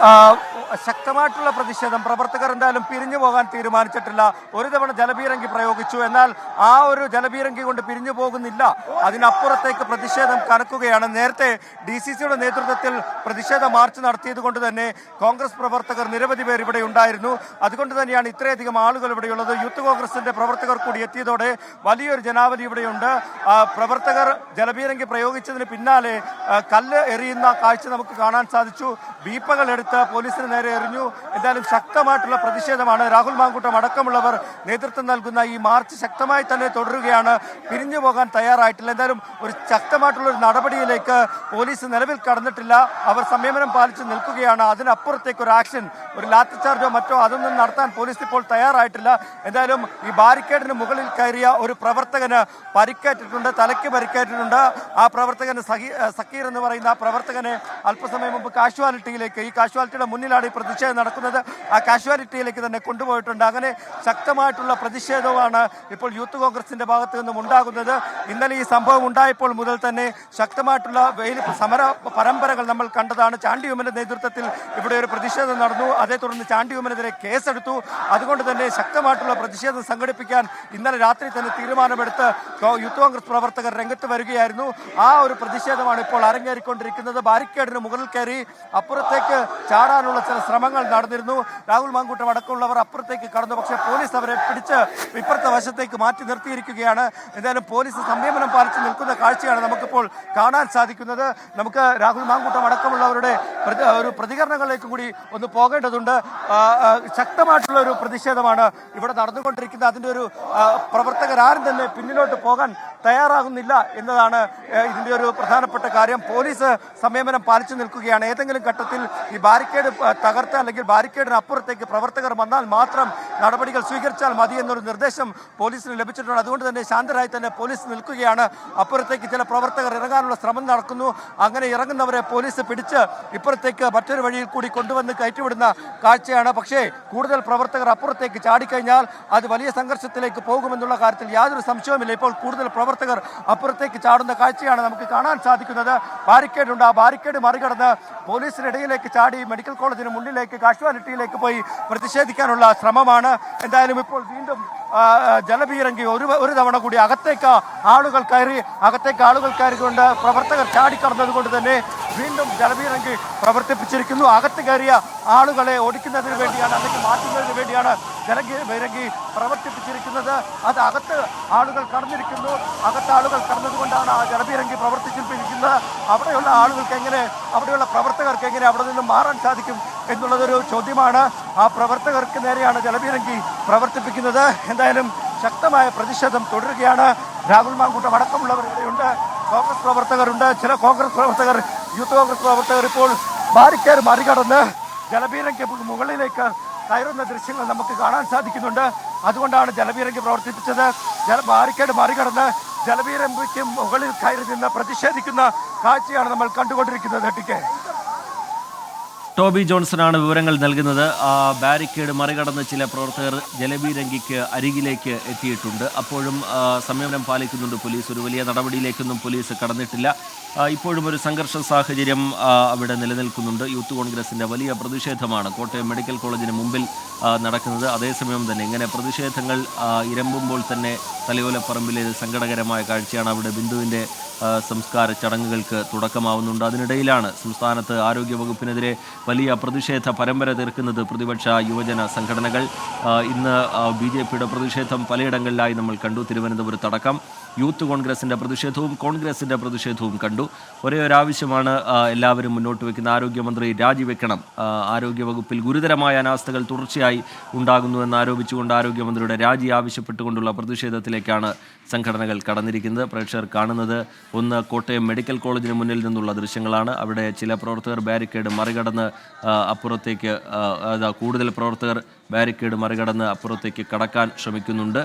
uh, ശക്തമായിട്ടുള്ള പ്രതിഷേധം പ്രവർത്തകർ എന്തായാലും പിരിഞ്ഞു പോകാൻ തീരുമാനിച്ചിട്ടില്ല. ഒരു തവണ ജലപീരങ്കി പ്രയോഗിച്ചു. എന്നാൽ ആ ഒരു ജലപീരങ്കി കൊണ്ട് പിരിഞ്ഞു പോകുന്നില്ല. അതിനപ്പുറത്തേക്ക് പ്രതിഷേധം കനക്കുകയാണ്. നേരത്തെ ഡി സി സിയുടെ നേതൃത്വത്തിൽ പ്രതിഷേധ മാർച്ച് നടത്തിയത് കൊണ്ട് തന്നെ കോൺഗ്രസ് പ്രവർത്തകർ നിരവധി പേർ ഇവിടെ ഉണ്ടായിരുന്നു. അതുകൊണ്ട് തന്നെയാണ് ഇത്രയധികം ആളുകൾ ഇവിടെയുള്ളത് യൂത്ത് കോൺഗ്രസിന്റെ പ്രവർത്തകർ കൂടി എത്തിയതോടെ വലിയൊരു ജനാവലി ഇവിടെയുണ്ട്. പ്രവർത്തകർ ജലപീരങ്കി പ്രയോഗിച്ചതിന് പിന്നാലെ കല്ല് എറിയുന്ന കാഴ്ച നമുക്ക് കാണാൻ സാധിച്ചു. ബീപ്പകൾ എടുത്ത് പോലീസിന് നേരെ എറിഞ്ഞു. എന്തായാലും ശക്തമായിട്ടുള്ള പ്രതിഷേധമാണ്. രാഹുൽ മാങ്കൂട്ടം അടക്കമുള്ളവർ നേതൃത്വം നൽകുന്ന ഈ മാർച്ച് ശക്തമായി തന്നെ തുടരുകയാണ്. പിരിഞ്ഞു പോകാൻ തയ്യാറായിട്ടില്ല. എന്തായാലും ഒരു ശക്തമായിട്ടുള്ള ഒരു നടപടിയിലേക്ക് പോലീസ് നിലവിൽ കടന്നിട്ടില്ല. അവർ സംയമനം പാലിച്ച് നിൽക്കുകയാണ്. അതിനപ്പുറത്തേക്ക് ഒരു ആക്ഷൻ ഒരു ലാത്തി ചാർജോ മറ്റോ അതൊന്നും നടത്താൻ പോലീസ് ഇപ്പോൾ തയ്യാറായിട്ടില്ല. എന്തായാലും ഈ ബാരിക്കേഡിന് മുകളിൽ കയറിയ ഒരു പ്രവർത്തകന് പരിക്കേറ്റിട്ടുണ്ട് തലയ്ക്ക് പരിക്കേറ്റിട്ടുണ്ട്. ആ പ്രവർത്തകന് സക്കീർ എന്ന് പറയുന്ന ആ പ്രവർത്തകനെ അല്പസമയം മുമ്പ് കാഷ്വാലിറ്റിയിലേക്ക് ഈ കാഷ്വാലിറ്റിയുടെ മുന്നിലാണ് ഈ പ്രതിഷേധം നടക്കുന്നത് ആ കാഷ്വാലിറ്റിയിലേക്ക് തന്നെ കൊണ്ടുപോയിട്ടുണ്ട്. അങ്ങനെ ശക്തമായിട്ടുള്ള പ്രതിഷേധമാണ് ഇപ്പോൾ യൂത്ത് കോൺഗ്രസിന്റെ ഭാഗത്തു നിന്നും ഉണ്ടാകുന്നത്. ഇന്നലെ ഈ സംഭവം ഉണ്ടായപ്പോൾ മുതൽ തന്നെ ശക്തമായിട്ടുള്ള വെയിൽ സമര പരമ്പരകൾ നമ്മൾ കണ്ടതാണ്. ചാണ്ടിയുമ്മന്റെ നേതൃത്വത്തിൽ ഇവിടെ ഒരു പ്രതിഷേധം നടന്നു. അതേ തുടർന്ന് ചാണ്ടിയുമ്മനെതിരെ കേസെടുത്തു. അതുകൊണ്ട് തന്നെ ശക്തമായിട്ടുള്ള പ്രതിഷേധം സംഘടിപ്പിക്കാൻ ഇന്നലെ രാത്രി തന്നെ തീരുമാനമെടുത്ത് യൂത്ത് കോൺഗ്രസ് പ്രവർത്തകർ രംഗത്ത് വരികയായിരുന്നു. ആ ഒരു പ്രതിഷേധമാണ് ഇപ്പോൾ അരങ്ങേറിക്കൊണ്ടിരിക്കുന്നത്. ബാരിക്കേഡിന് മുകളിൽ കയറി അപ്പുറത്തേക്ക് ചാടാനുള്ള ചില ശ്രമങ്ങൾ നടന്നിരുന്നു. രാഹുൽ മാങ്കൂട്ടം അടക്കമുള്ളവർ അപ്പുറത്തേക്ക് കടന്നു. പക്ഷേ പോലീസ് അവരെ പിടിച്ച് ഇപ്പുറത്തെ വശത്തേക്ക് മാറ്റി നിർത്തിയിരിക്കുകയാണ്. എന്തായാലും പോലീസ് സംയമനം പാലിച്ച് നിൽക്കുന്ന കാഴ്ചയാണ് നമുക്കിപ്പോൾ കാണാൻ സാധിക്കുന്നത്. നമുക്ക് രാഹുൽ മാങ്കൂട്ടം അടക്കമുള്ളവരുടെ ഒരു പ്രതികരണങ്ങളിലേക്ക് കൂടി ഒന്ന് പോകേണ്ടതുണ്ട്. ശക്തമായിട്ടുള്ള ഒരു പ്രതിഷേധമാണ് ഇവിടെ നടന്നുകൊണ്ടിരിക്കുന്നത്. അതിന്റെ ഒരു പ്രവർത്തകരാരും തന്നെ പിന്നിലോട്ട് പോകാൻ തയ്യാറാകുന്നില്ല എന്നതാണ് ഇതിന്റെ ഒരു പ്രധാനപ്പെട്ട കാര്യം. പോലീസ് സംയമനം പാലിച്ചു നിൽക്കുകയാണ്. ഏതെങ്കിലും ഘട്ടത്തിൽ ഈ ബാരിക്കേഡ് തകർത്ത് അല്ലെങ്കിൽ ബാരിക്കേഡിന് അപ്പുറത്തേക്ക് പ്രവർത്തകർ വന്നാൽ മാത്രം നടപടികൾ സ്വീകരിച്ചാൽ മതി എന്നൊരു നിർദ്ദേശം പോലീസിന് ലഭിച്ചിട്ടുണ്ട്. അതുകൊണ്ട് തന്നെ ശാന്തരായി തന്നെ പോലീസ് നിൽക്കുകയാണ്. അപ്പുറത്തേക്ക് ചില പ്രവർത്തകർ ഇറങ്ങാനുള്ള ശ്രമം നടക്കുന്നു. അങ്ങനെ ഇറങ്ങുന്നവരെ പോലീസ് പിടിച്ച് ഇപ്പുറത്തേക്ക് മറ്റൊരു വഴിയിൽ കൂടി കൊണ്ടുവന്ന് കയറ്റിവിടുന്ന കാഴ്ചയാണ്. പക്ഷേ കൂടുതൽ പ്രവർത്തകർ അപ്പുറത്തേക്ക് ചാടിക്കഴിഞ്ഞാൽ അത് വലിയ സംഘർഷത്തിലേക്ക് പോകുമെന്നുള്ള കാര്യത്തിൽ യാതൊരു സംശയവുമില്ല. ഇപ്പോൾ കൂടുതൽ പ്രവർത്തകർ അപ്പുറത്തേക്ക് ചാടുന്ന കാഴ്ചയാണ് നമുക്ക് കാണാൻ സാധിക്കുന്നത്. ബാരിക്കേഡ് ഉണ്ട് ആ ബാരിക്കേഡ് മറികടന്ന് പോലീസിനിടയിലേക്ക് ചാടി മെഡിക്കൽ കോളേജിന് മുന്നിലേക്ക് കാഷ്വാലിറ്റിയിലേക്ക് പോയി പ്രതിഷേധിക്കാനുള്ള ശ്രമമാണ്. എന്തായാലും ഇപ്പോൾ വീണ്ടും ജലപീരങ്കി ഒരു ഒരു തവണ കൂടി അകത്തേക്ക് ആളുകൾ കയറി അകത്തേക്ക് ആളുകൾ കയറിക്കൊണ്ട് പ്രവർത്തകർ ചാടിക്കടന്നത് കൊണ്ട് തന്നെ വീണ്ടും ജലപീരങ്കി പ്രവർത്തിപ്പിച്ചിരിക്കുന്നു. അകത്ത് കയറിയ ആളുകളെ ഓടിക്കുന്നതിന് വേണ്ടിയാണ് അല്ലെങ്കിൽ മാറ്റുന്നതിന് വേണ്ടിയാണ് ജലപീരങ്കി പ്രവർത്തിപ്പിച്ചിരിക്കുന്നത്. അത് അകത്ത് ആളുകൾ കടന്നിരിക്കുന്നു. അകത്ത് ആളുകൾ കടന്നതുകൊണ്ടാണ് ആ ജലപീരങ്കി പ്രവർത്തിച്ചിരിക്കുന്നത്. അവിടെയുള്ള ആളുകൾക്ക് എങ്ങനെ അവിടെയുള്ള പ്രവർത്തകർക്ക് എങ്ങനെ അവിടെ നിന്ന് മാറാൻ സാധിക്കും എന്നുള്ളതൊരു ചോദ്യമാണ്. ആ പ്രവർത്തകർക്ക് നേരെയാണ് ജലപീരങ്കി പ്രവർത്തിപ്പിക്കുന്നത്. എന്തായാലും ശക്തമായ പ്രതിഷേധം തുടരുകയാണ്. രാഹുൽ മാങ്കൂട്ടം അടക്കമുള്ളവർ ഇവിടെയുണ്ട്. കോൺഗ്രസ് പ്രവർത്തകരുണ്ട്. ചില കോൺഗ്രസ് പ്രവർത്തകർ യൂത്ത് കോൺഗ്രസ് പ്രവർത്തകർ ഇപ്പോൾ ബാരിക്കേഡ് മറികടന്ന് ജലപീരങ്കി മുകളിലേക്ക് കയറുന്ന ദൃശ്യങ്ങൾ നമുക്ക് കാണാൻ സാധിക്കുന്നുണ്ട്. അതുകൊണ്ടാണ് ജലപീരങ്കി പ്രവർത്തിപ്പിച്ചത്. ജല ബാരിക്കേഡ് മറികടന്ന് ജലപീരങ്കിക്ക് മുകളിൽ കയറി നിന്ന് പ്രതിഷേധിക്കുന്ന കാഴ്ചയാണ് നമ്മൾ കണ്ടുകൊണ്ടിരിക്കുന്നത്. ടിക്കെ. ടോബി ജോൺസണാണ് വിവരങ്ങൾ നൽകുന്നത്. ബാരിക്കേഡ് മറികടന്ന് ചില പ്രവർത്തകർ ജലബീരങ്കിക്ക് അരികിലേക്ക് എത്തിയിട്ടുണ്ട്. അപ്പോഴും സംയമനം പാലിക്കുന്നുണ്ട് പോലീസ്. ഒരു വലിയ നടപടിയിലേക്കൊന്നും പോലീസ് കടന്നിട്ടില്ല. ഇപ്പോഴും ഒരു സംഘർഷ സാഹചര്യം അവിടെ നിലനിൽക്കുന്നുണ്ട്. യൂത്ത് കോൺഗ്രസിന്റെ വലിയ പ്രതിഷേധമാണ് കോട്ടയം മെഡിക്കൽ കോളേജിന് മുമ്പിൽ നടക്കുന്നത്. അതേസമയം തന്നെ ഇങ്ങനെ പ്രതിഷേധങ്ങൾ ഇരമ്പുമ്പോൾ തന്നെ തലയോലപ്പറമ്പിലെ സങ്കടകരമായ കാഴ്ചയാണ് അവിടെ ബിന്ദുവിന്റെ സംസ്കാര ചടങ്ങുകൾക്ക് തുടക്കമാവുന്നുണ്ട്. അതിനിടയിലാണ് സംസ്ഥാനത്ത് ആരോഗ്യവകുപ്പിനെതിരെ വലിയ പ്രതിഷേധ പരമ്പര തീർക്കുന്നത് പ്രതിപക്ഷ യുവജന സംഘടനകൾ. ഇന്ന് ബി ജെ പിയുടെ പ്രതിഷേധം പലയിടങ്ങളിലായി നമ്മൾ കണ്ടു. തിരുവനന്തപുരത്തടക്കം യൂത്ത് കോൺഗ്രസിന്റെ പ്രതിഷേധവും കോൺഗ്രസിന്റെ പ്രതിഷേധവും കണ്ടു. ഒരേ ആവശ്യമാണ് എല്ലാവരും മുന്നോട്ട് വയ്ക്കുന്ന ആരോഗ്യമന്ത്രി രാജിവെക്കണം. ആരോഗ്യവകുപ്പിൽ ഗുരുതരമായ അനാസ്ഥകൾ തുടർച്ചയായി ഉണ്ടാകുന്നുവെന്ന് ആരോപിച്ചുകൊണ്ട് ആരോഗ്യമന്ത്രിയുടെ രാജി ആവശ്യപ്പെട്ടുകൊണ്ടുള്ള പ്രതിഷേധത്തിലേക്കാണ് സംഘടനകൾ കടന്നിരിക്കുന്നത്. പ്രേക്ഷകർ കാണുന്നത് ഒന്ന് കോട്ടയം മെഡിക്കൽ കോളേജിന് മുന്നിൽ നിന്നുള്ള ദൃശ്യങ്ങളാണ്. അവിടെ ചില പ്രവർത്തകർ ബാരിക്കേഡ് മറികടന്ന് അപ്പുറത്തേക്ക് കൂടുതൽ പ്രവർത്തകർ ബാരിക്കേഡ് മറികടന്ന് അപ്പുറത്തേക്ക് കടക്കാൻ ശ്രമിക്കുന്നുണ്ട്.